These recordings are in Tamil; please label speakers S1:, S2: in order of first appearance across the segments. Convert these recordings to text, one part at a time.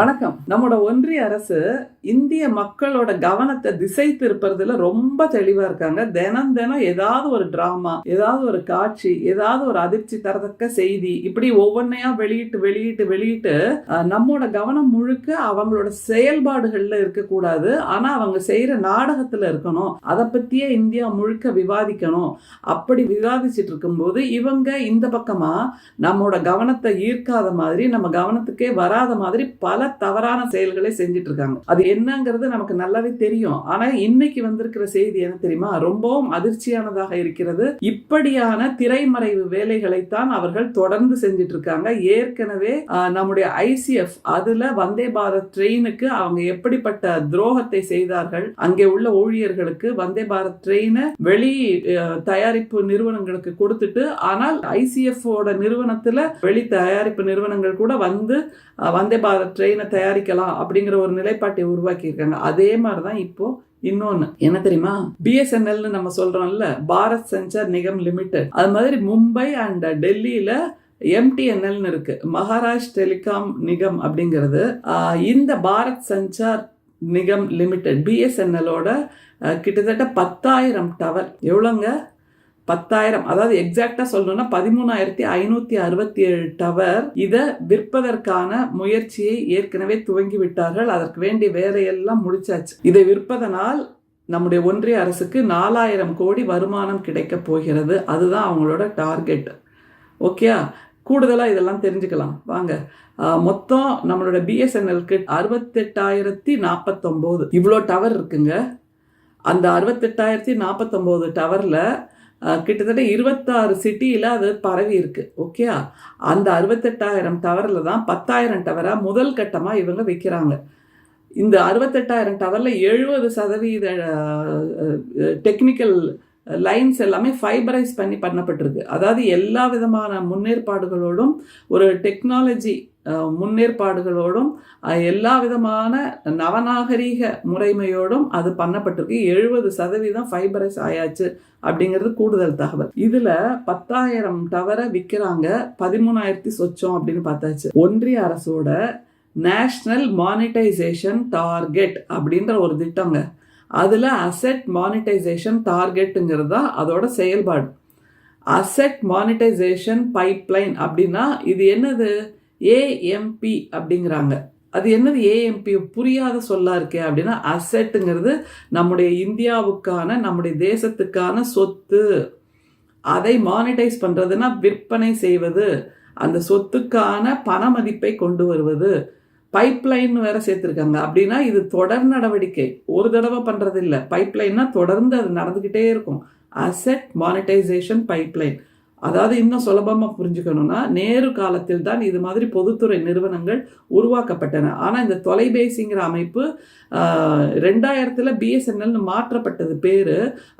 S1: வணக்கம். நம்மளோட ஒன்றிய அரசு இந்திய மக்களோட கவனத்தை திசை திருப்புறதுல ரொம்ப தெளிவா இருக்காங்க. தினம் தினம் ஏதாவது ஒரு டிராமா ஏதாவது ஒரு காட்சி ஏதாவது ஒரு அதிர்ச்சி தரத்தக்க செய்தி இப்படி ஒவ்வொன்றையா வெளியிட்டு வெளியிட்டு வெளியிட்டு நம்மளோட நம்மோட கவனம் முழுக்க அவங்களோட செயல்பாடுகள்ல இருக்கக்கூடாது. ஆனா அவங்க செய்யற நாடகத்துல இருக்கணும். அதை பத்தியே இந்தியா முழுக்க விவாதிக்கணும். அப்படி விவாதிச்சுட்டு இருக்கும்போது இவங்க இந்த பக்கமா நம்மோட கவனத்தை ஈர்க்காத மாதிரி நம்ம கவனத்துக்கே வராத மாதிரி பல தவறான செயல்களை செஞ்சுட்டு இருக்காங்க அது என்னங்கிறது நமக்கு நல்லாவே தெரியும். ஆனா இன்னைக்கு வந்திருக்கிற செய்தி என்ன தெரியுமா? ரொம்பவும் அதிர்ச்சியானதாக இருக்கிறது. இப்படியான திரைமறைவு வேலைகளைத்தான் அவர்கள் தொடர்ந்து செஞ்சுட்டு இருக்காங்க ஏற்கனவே நம்முடைய ஐசிஎஃப் அதுல வந்தே பாரத் ட்ரெயினுக்கு அவங்க எப்படிப்பட்ட துரோகத்தை செய்தார்கள் அங்கே உள்ள ஊழியர்களுக்கு வந்தே பாரத் ட்ரெயினை வெளி தயாரிப்பு நிறுவனங்களுக்கு கொடுத்துட்டு ஆனால் ஐசிஎஃப் ஓட நிறுவனத்துல வெளி தயாரிப்பு நிறுவனங்கள் கூட வந்து வந்தே பாரத் ட்ரெயின் தயாரிக்கலாம் அப்படிங்கிற ஒரு நிலைப்பாட்டை உருவாக்கி இருக்காங்க அதே மாதிரி தான் இப்போ இன்னொன்னு. என்ன தெரியுமா? பிஎஸ்என்எல்னு நம்ம சொல்றோம்ல பாரத் சென்சார் நிகம் லிமிடெட். அது மாதிரி மும்பை அண்ட் டெல்லியில எம்டிஎன்எல்னு இருக்கு. மகாராஷ்டிர டெலிகாம் நிகம் அப்படிங்கிறது இந்த பாரத் சஞ்சார் நிகம் லிமிடெட் பிஎஸ்என்எலோட கிட்டத்தட்ட பத்தாயிரம் டவர். எவ்வளோங்க? பத்தாயிரம். அதாவது எக்ஸாக்டா சொல்லணும்னா பதிமூணாயிரத்தி ஐநூத்தி அறுபத்தி ஏழு டவர். இதை விற்பதற்கான முயற்சியை ஏற்கனவே துவங்கி விட்டார்கள். அதற்கு வேண்டிய வேலையெல்லாம் முடிச்சாச்சு. இதை விற்பதனால் நம்முடைய ஒன்றிய அரசுக்கு நாலாயிரம் கோடி வருமானம் கிடைக்க போகிறது. அதுதான் அவங்களோட டார்கெட் ஓகேயா கூடுதலாக இதெல்லாம் தெரிஞ்சுக்கலாம். வாங்க. மொத்தம் நம்மளோட பிஎஸ்என்எல்க்கு அறுபத்தெட்டாயிரத்தி நாற்பத்தொம்போது இவ்வளோ டவர் இருக்குங்க அந்த அறுபத்தெட்டாயிரத்தி நாற்பத்தொம்போது டவரில் கிட்டத்தட்ட இருபத்தாறு சிட்டியில் அது பரவி இருக்கு ஓகே அந்த அறுபத்தெட்டாயிரம் டவரில் தான் பத்தாயிரம் டவராக முதல் கட்டமாக இவங்க விற்கிறாங்க இந்த அறுபத்தெட்டாயிரம் டவரில் எழுபது சதவீத டெக்னிக்கல் லைன்ஸ் எல்லாமே ஃபைபரைஸ் பண்ணி பண்ணப்பட்டிருக்கு. அதாவது எல்லா விதமான முன்னேற்பாடுகளோடும் ஒரு டெக்னாலஜி முன்னேற்பாடுகளோடும் எல்லா விதமான நவநாகரீக முறைமையோடும் அது பண்ணப்பட்டிருக்கு. எழுபது சதவீதம் ஃபைபரைஸ் ஆயாச்சு அப்படிங்கிறது கூடுதல் தகவல். இதுல பத்தாயிரம் டவரை விற்கிறாங்க பதிமூணாயிரத்தி சொச்சம் அப்படின்னு பார்த்தாச்சு. ஒன்றிய அரசோட நேஷ்னல் மானிட்டைசேஷன் டார்கெட் அப்படின்ற ஒரு திட்டங்க. அதில் அசெட் மானிட்டைசேஷன் டார்கெட்டுங்கிறது தான் அதோட செயல்பாடு. அசெட் மானிட்டைசேஷன் பைப்லைன் அப்படின்னா இது என்னது? ஏஎம்பி அப்படிங்கிறாங்க. அது என்னது ஏஎம்பி புரியாத சொல்லா இருக்கே அப்படின்னா அசெட்டுங்கிறது நம்முடைய இந்தியாவுக்கான நம்முடைய தேசத்துக்கான சொத்து. அதை மானிட்டைஸ் பண்ணுறதுன்னா விற்பனை செய்வது. அந்த சொத்துக்கான பண மதிப்பை கொண்டு வருவது. பைப்லைன் வேற சேர்த்துருக்காங்க. அப்படின்னா இது தொடர் நடவடிக்கை. ஒரு தடவை பண்ணுறது இல்லை பைப்லைன்னா தொடர்ந்து அது நடந்துக்கிட்டே இருக்கும். அசெட் மானிட்டைசேஷன் பைப்லைன் அதாவது இன்னும் சுலபமாக புரிஞ்சுக்கணும்னா நேரு காலத்தில் தான் இது மாதிரி பொதுத்துறை நிறுவனங்கள் உருவாக்கப்பட்டன. ஆனால் இந்த தொலைபேசிங்கிற அமைப்பு ரெண்டாயிரத்தில் பிஎஸ்என்எல்னு மாற்றப்பட்டது பேர்.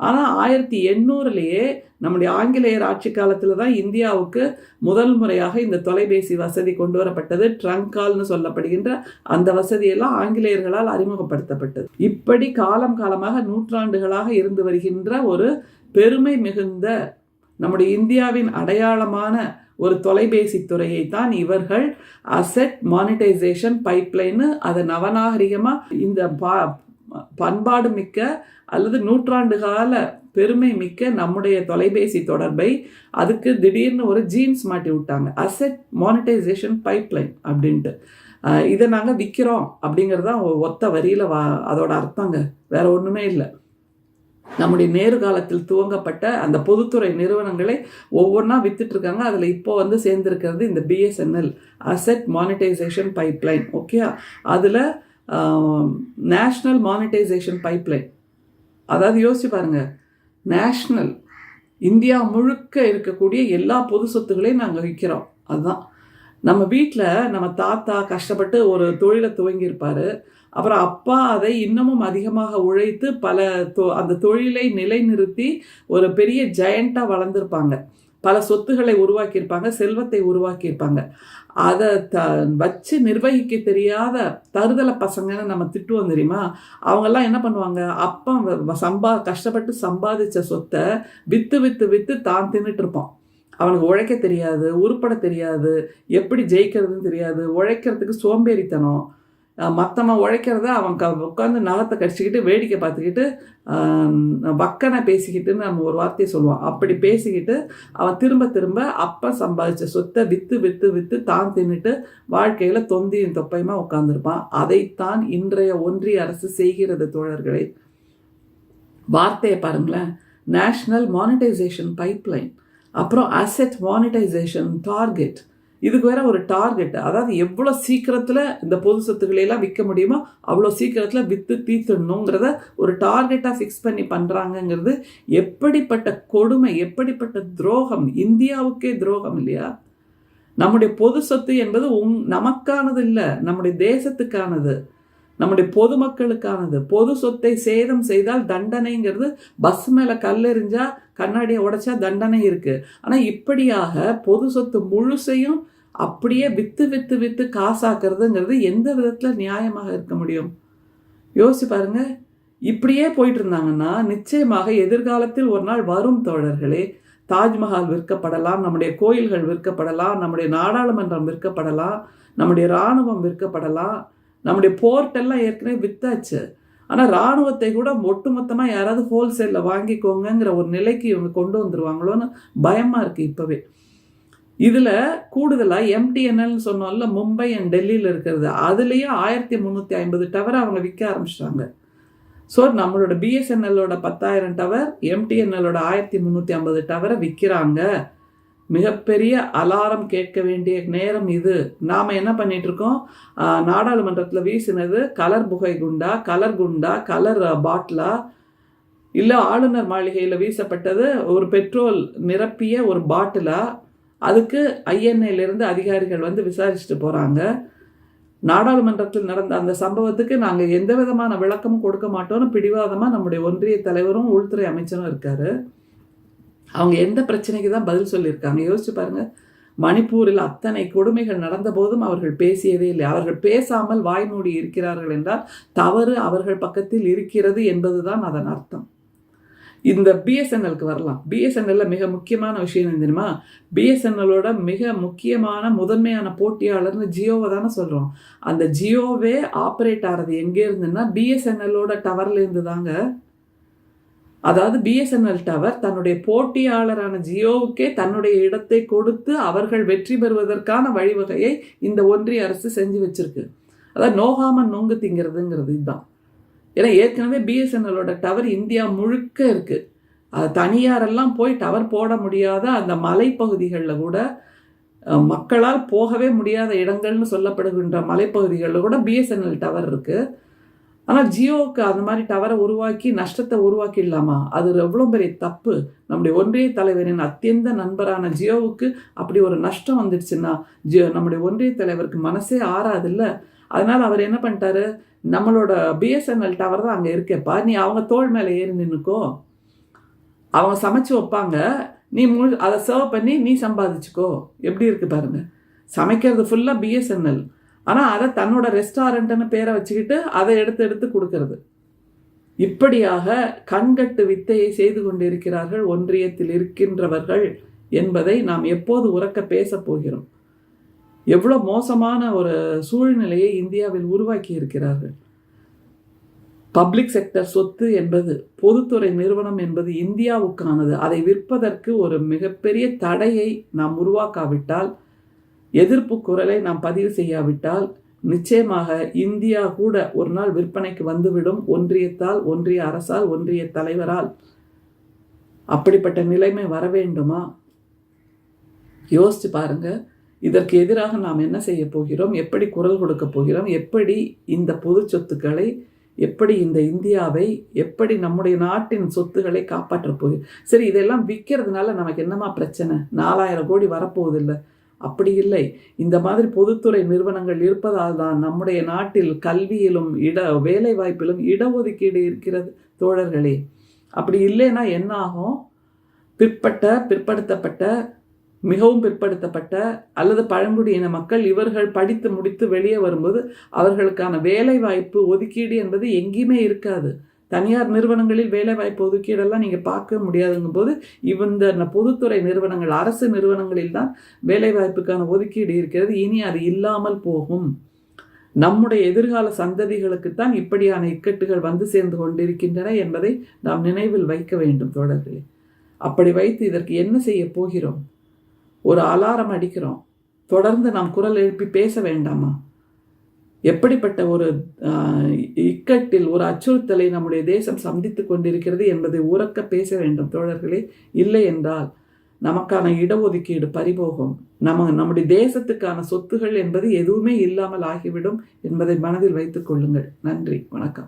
S1: ஆனால் ஆயிரத்தி எண்ணூறுலேயே நம்முடைய ஆங்கிலேயர் ஆட்சி காலத்தில் தான் இந்தியாவுக்கு முதல் முறையாக இந்த தொலைபேசி வசதி கொண்டு வரப்பட்டது. ட்ரங்க் கால்னு சொல்லப்படுகின்ற அந்த வசதியெல்லாம் ஆங்கிலேயர்களால் அறிமுகப்படுத்தப்பட்டது. இப்படி காலம் காலமாக நூற்றாண்டுகளாக இருந்து வருகின்ற ஒரு பெருமை மிகுந்த நம்முடைய இந்தியாவின் அடையாளமான ஒரு தொலைபேசி துறையை தான் இவர்கள் அசெட் மானிட்டைசேஷன் பைப்லைன்னு அதை நவநாகரிகமாக இந்த பா- பண்பாடு மிக்க அல்லது நூற்றாண்டு கால பெருமை மிக்க நம்முடைய தொலைபேசி தொடர்பை அதுக்கு திடீர்னு ஒரு ஜீன்ஸ் மாட்டி விட்டாங்க. அசெட் மானிட்டைசேஷன் பைப்லைன் அப்படின்ட்டு. இதை நாங்கள் விற்கிறோம் அப்படிங்கிறது தான் ஒத்த வரியில் வா அதோட அர்த்தங்க. வேற ஒன்றுமே இல்லை. நம்முடைய நேரு காலத்தில் துவங்கப்பட்ட அந்த பொதுத்துறை நிறுவனங்களை ஒவ்வொன்றா வித்துட்ருக்காங்க அதில் இப்போ வந்து சேர்ந்திருக்கிறது இந்த BSNL asset monetisation pipeline okay அதில் நேஷ்னல் மானிட்டைசேஷன் பைப்லைன் அதாவது யோசிச்சு பாருங்கள் நேஷ்னல் இந்தியா முழுக்க இருக்கக்கூடிய எல்லா பொது சொத்துக்களையும் நாங்கள் விற்கிறோம் அதுதான். நம்ம வீட்டில் நம்ம தாத்தா கஷ்டப்பட்டு ஒரு தொழிலை துவங்கியிருப்பார். அப்புறம் அப்பா அதை இன்னமும் அதிகமாக உழைத்து பல தொ- அந்த தொழிலை நிலைநிறுத்தி ஒரு பெரிய ஜெயண்ட்டாக வளர்ந்துருப்பாங்க. பல சொத்துக்களை உருவாக்கியிருப்பாங்க செல்வத்தை உருவாக்கியிருப்பாங்க. அதை த வச்சு நிர்வகிக்க தெரியாத தருதலை பசங்கன்னு நம்ம திட்டுவோம் தெரியுமா? அவங்கெல்லாம் என்ன பண்ணுவாங்க? அப்பா சம்பா கஷ்டப்பட்டு சம்பாதிச்ச சொத்தை வித்து வித்து வித்து தான் தின்னுட்டு இருப்பான். அவனுக்கு உழைக்க தெரியாது உருப்பட தெரியாது எப்படி ஜெயிக்கிறதுன்னு தெரியாது உழைக்கிறதுக்கு சோம்பேறித்தனம். மற்றவன் உழைக்கிறத அவன் க உட்காந்து நகத்தை கடிச்சிக்கிட்டு வேடிக்கை பார்த்துக்கிட்டு வக்கனை பேசிக்கிட்டுன்னு நம்ம ஒரு வார்த்தையை சொல்லுவான். அப்படி பேசிக்கிட்டு அவன் திரும்ப திரும்ப அப்போ சம்பாதிச்ச சொத்தை விற்று விற்று விற்று தான் தின்னுட்டு வாழ்க்கையில் தொந்தியும் தொப்பையுமா உட்காந்துருப்பான் அதைத்தான் இன்றைய ஒன்றிய அரசு செய்கிறது தோழர்களை. வார்த்தையை பாருங்களேன். நேஷ்னல் மானிட்டைசேஷன் பைப்லைன் அப்புறம் அசெட் மானிட்டைசேஷன் டார்கெட் இதுக்கு வேற ஒரு டார்கெட் அதாவது எவ்வளோ சீக்கிரத்தில் இந்த பொது சொத்துக்களையெல்லாம் விற்க முடியுமோ அவ்வளோ சீக்கிரத்தில் விற்று தீர்த்துடணுங்கிறத ஒரு டார்கெட்டாக ஃபிக்ஸ் பண்ணி பண்ணுறாங்கங்கிறது எப்படிப்பட்ட கொடுமை எப்படிப்பட்ட துரோகம்? இந்தியாவுக்கே துரோகம் இல்லையா? நம்முடைய பொது சொத்து என்பது உங் நமக்கானது இல்லை நம்முடைய தேசத்துக்கானது. நம்முடைய பொதுமக்களுக்கானது பொது சொத்தை சேதம் செய்தால் தண்டனைங்கிறது பஸ் மேலே கல்லெறிஞ்சா கண்ணாடியை உடைச்சா தண்டனை இருக்குது ஆனால் இப்படியாக பொது சொத்து முழுசையும் அப்படியே வித்து வித்து வித்து காசாக்குறதுங்கிறது எந்த விதத்தில் நியாயமாக இருக்க முடியும்? யோசிச்சு பாருங்க. இப்படியே போயிட்டு இருந்தாங்கன்னா நிச்சயமாக எதிர்காலத்தில் ஒரு நாள் வரும் தோழர்களே தாஜ்மஹால் விற்கப்படலாம் நம்முடைய கோயில்கள் விற்கப்படலாம் நம்முடைய நாடாளுமன்றம் விற்கப்படலாம் நம்முடைய இராணுவம் விற்கப்படலாம். நம்முடைய போர்ட்டெல்லாம் ஏற்கனவே வித்தாச்சு. ஆனால் இராணுவத்தை கூட ஒட்டுமொத்தமாக யாராவது ஹோல்சேலில் வாங்கிக்கோங்கிற ஒரு நிலைக்கு இவங்க கொண்டு வந்துருவாங்களோன்னு பயமாக இருக்குது இப்போவே. இதில் கூடுதலாக எம்டிஎன்எல்னு சொன்னோம்ல மும்பை அண்ட் டெல்லியில் இருக்கிறது. அதுலேயும் ஆயிரத்தி முந்நூற்றி ஐம்பது டவர் அவங்க விற்க ஆரம்பிச்சிட்டாங்க. ஸோ நம்மளோட பிஎஸ்என்எல்லோட பத்தாயிரம் டவர் எம்டிஎன்எல்லோட ஆயிரத்தி முந்நூற்றி ஐம்பது டவரை விற்கிறாங்க மிகப்பெரிய அலாரம் கேட்க வேண்டிய நேரம் இது. நாம் என்ன பண்ணிகிட்ருக்கோம் நாடாளுமன்றத்தில் வீசினது கலர் புகை குண்டா கலர் குண்டா கலர் பாட்டிலா? இல்லை ஆளுநர் மாளிகையில் வீசப்பட்டது ஒரு பெட்ரோல் நிரப்பிய ஒரு பாட்டிலா? அதுக்கு ஐஎன்ஏலேருந்து அதிகாரிகள் வந்து விசாரிச்சுட்டு போகிறாங்க நாடாளுமன்றத்தில் நடந்த அந்த சம்பவத்துக்கு நாங்கள் எந்த விதமான விளக்கமும் கொடுக்க மாட்டோம்னு பிடிவாதமாக நம்முடைய ஒன்றிய தலைவரும் உள்துறை அமைச்சரும் இருக்காரு. அவங்க எந்த பிரச்சனைக்கு தான் பதில் சொல்லியிருக்காங்க? யோசிச்சு பாருங்கள் மணிப்பூரில் அத்தனை கொடுமைகள் நடந்த போதும் அவர்கள் பேசியதே இல்லை. அவர்கள் பேசாமல் வாய்மூடி இருக்கிறார்கள் என்றால் தவறு அவர்கள் பக்கத்தில் இருக்கிறது என்பதுதான் அதன் அர்த்தம். இந்த பிஎஸ்என்எலுக்கு வரலாம். பிஎஸ்என்எல்ல மிக முக்கியமான விஷயம் என்ன தெரியுமா? பிஎஸ்என்எல்லோட மிக முக்கியமான முதன்மையான போட்டியாளர்னு ஜியோவை தானே சொல்கிறோம் அந்த ஜியோவே ஆப்ரேட் ஆகிறது எங்கே இருந்துன்னா பிஎஸ்என்எல்லோட டவர்லேருந்து தாங்க அதாவது பிஎஸ்என்எல் டவர் தன்னுடைய போட்டியாளரான ஜியோவுக்கே தன்னுடைய இடத்தை கொடுத்து அவர்கள் வெற்றி பெறுவதற்கான வழிவகையை இந்த ஒன்றிய அரசு செஞ்சு வச்சிருக்கு. அதாவது நோகாம நொங்கு திங்கிறதுங்கிறது இதுதான். ஏன்னா ஏற்கனவே பிஎஸ்என்எலோட டவர் இந்தியா முழுக்க இருக்குது அது தனியாரெல்லாம் போய் டவர் போட முடியாத அந்த மலைப்பகுதிகளில் கூட மக்களால் போகவே முடியாத இடங்கள்னு சொல்லப்படுகின்ற மலைப்பகுதிகளில் கூட பிஎஸ்என்எல் டவர் இருக்குது ஆனால் ஜியோவுக்கு அந்த மாதிரி டவரை உருவாக்கி நஷ்டத்தை உருவாக்கிடலாமா? அது எவ்வளோ பெரிய தப்பு. நம்முடைய ஒன்றிய தலைவரின் அத்தியந்த நண்பரான ஜியோவுக்கு அப்படி ஒரு நஷ்டம் வந்துடுச்சுன்னா ஜியோ நம்முடைய ஒன்றிய தலைவருக்கு மனசே ஆறாதில்ல? அதனால் அவர் என்ன பண்ணிட்டாரு? நம்மளோட பிஎஸ்என்எல் டவர் தான் அங்கே இருக்கேப்பா நீ அவங்க தோல் மேலே ஏறி நின்றுக்கோ அவங்க சமைச்சு வைப்பாங்க. நீ முழு அதை சர்வ் பண்ணி நீ சம்பாதிச்சுக்கோ. எப்படி இருக்கு பாருங்க. சமைக்கிறது ஃபுல்லாக பிஎஸ்என்எல் ஆனால் அதை தன்னோட ரெஸ்டாரண்ட்னு பேரை வச்சுக்கிட்டு அதை எடுத்து எடுத்து கொடுக்கறது. இப்படியாக கண்கட்டு வித்தையை செய்து கொண்டிருக்கிறார்கள் ஒன்றியத்தில் இருக்கின்றவர்கள் என்பதை நாம் எப்போது உறக்க பேசப் போகிறோம்? எவ்வளோ மோசமான ஒரு சூழ்நிலையை இந்தியாவில் உருவாக்கி இருக்கிறார்கள். பப்ளிக் செக்டர் சொத்து என்பது பொதுத்துறை நிறுவனம் என்பது இந்தியாவுக்கானது. அதை விற்பதற்கு ஒரு மிகப்பெரிய தடையை நாம் உருவாக்காவிட்டால் எதிர்ப்பு குரலை நாம் பதிவு செய்யாவிட்டால் நிச்சயமாக இந்தியா கூட ஒரு நாள் விற்பனைக்கு வந்துவிடும். ஒன்றியத்தால் ஒன்றிய அரசால் ஒன்றிய தலைவரால். அப்படிப்பட்ட நிலைமை வர வேண்டுமா? யோசிச்சு பாருங்க. இதற்கு எதிராக நாம் என்ன செய்ய போகிறோம்? எப்படி குரல் கொடுக்க போகிறோம்? எப்படி இந்த பொது சொத்துக்களை எப்படி இந்த இந்தியாவை எப்படி நம்முடைய நாட்டின் சொத்துக்களை காப்பாற்ற போகிறோம்? சரி இதெல்லாம் விற்கிறதுனால நமக்கு என்னமா பிரச்சனை? நாலாயிரம் கோடி வரப்போவதில்லை. அப்படி இல்லை. இந்த மாதிரி பொதுத்துறை நிறுவனங்கள் இருப்பதால் தான் நம்முடைய நாட்டில் கல்வியிலும் இட வேலை வாய்ப்பிலும் இடஒதுக்கீடு இருக்கிறது தோழர்களே. அப்படி இல்லைன்னா என்ன ஆகும்? பிற்பட்ட பிற்படுத்தப்பட்ட மிகவும் பிற்படுத்தப்பட்ட அல்லது பழங்குடியின மக்கள் இவர்கள் படித்து முடித்து வெளியே வரும்போது அவர்களுக்கான வேலை வாய்ப்பு ஒதுக்கீடு என்பது எங்கேயுமே இருக்காது. தனியார் நிறுவனங்களில் வேலைவாய்ப்பு ஒதுக்கீடெல்லாம் நீங்கள் பார்க்க முடியாதுங்கும் போது இந்த பொதுத்துறை நிறுவனங்கள் அரசு நிறுவனங்களில் தான் வேலைவாய்ப்புக்கான ஒதுக்கீடு இருக்கிறது. இனி அது இல்லாமல் போகும். நம்முடைய எதிர்கால சந்ததிகளுக்குத்தான் இப்படியான இக்கட்டுகள் வந்து சேர்ந்து கொண்டிருக்கின்றன என்பதை நாம் நினைவில் வைக்க வேண்டும் தோழர்களே. அப்படி வைத்து இதற்கு என்ன செய்ய போகிறோம்? ஒரு அலாரம் அடிக்கிறோம். தொடர்ந்து நாம் குரல் எழுப்பி பேச வேண்டாமா? எப்படிப்பட்ட ஒரு இக்கட்டில் ஒரு அச்சுறுத்தலை நம்முடைய தேசம் சந்தித்து கொண்டிருக்கிறது என்பதை உறக்க பேச வேண்டும் தோழர்களே. இல்லை என்றால் நமக்கான இடஒதுக்கீடு பறிபோகும். நம்ம நம்முடைய தேசத்துக்கான சொத்துகள் என்பது எதுவுமே இல்லாமல் ஆகிவிடும் என்பதை மனதில் வைத்துக் கொள்ளுங்கள். நன்றி. வணக்கம்.